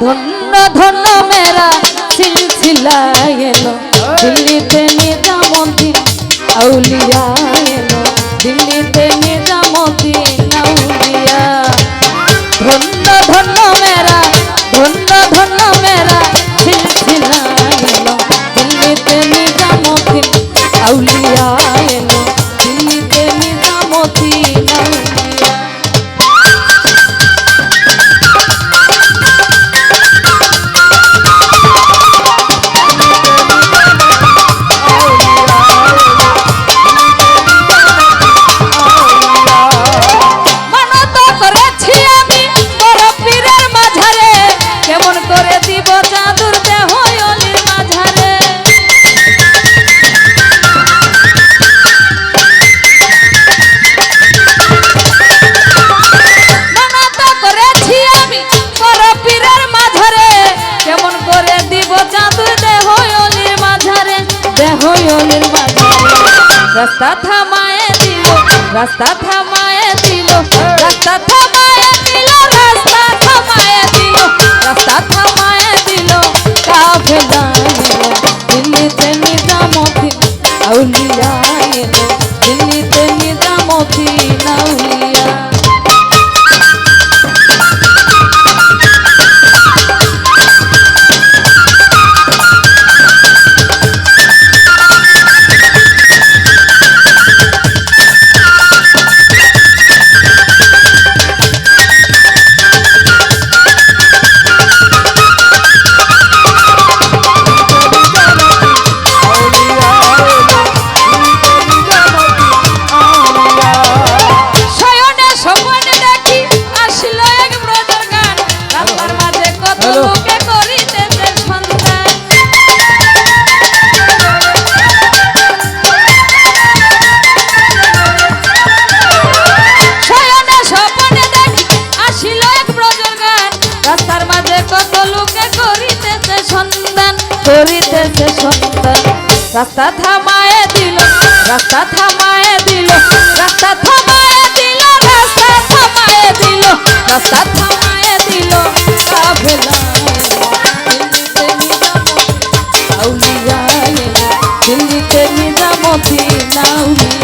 ধন্য ধন্য মেরা সিলসিলা এলো দিল্লিতে নিজামুদ্দিন আউলিয়া এলো দিল্লিতে রাস্তা থামায় দিল, রাস্তা থামায় দিল, রাস্তা থামায় দিল, রাস্তা থামায় দিল, রাস্তা থামায় দিল, কাফেলা দিল্লিতে নিজামুদ্দিন আউলিয়া করিতেছে সন্ধান করিতেছে সন্ধান। রাস্তা থামায়ে দিল, রাস্তা থামায়ে দিল, রাস্তা থামায়ে দিল, রাস্তা থামায়ে দিল, রাস্তা থামায়ে দিল। কাফেলা দিল্লিতে নিজামতি আউলিয়া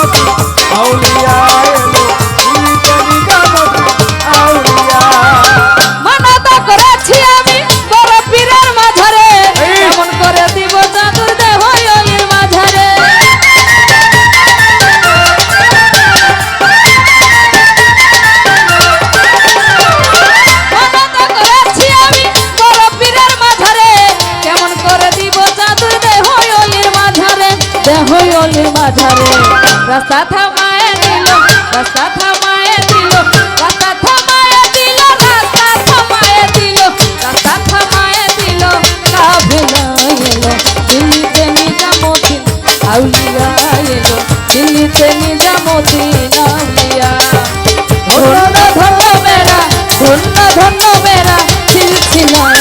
মানতা রাস্তা থামায়ে দিল রাস্তা থামায়ে দিল রাস্তা ধন্য ধন্য মেরা ধন্য ধন্য মেরা সিলসিলা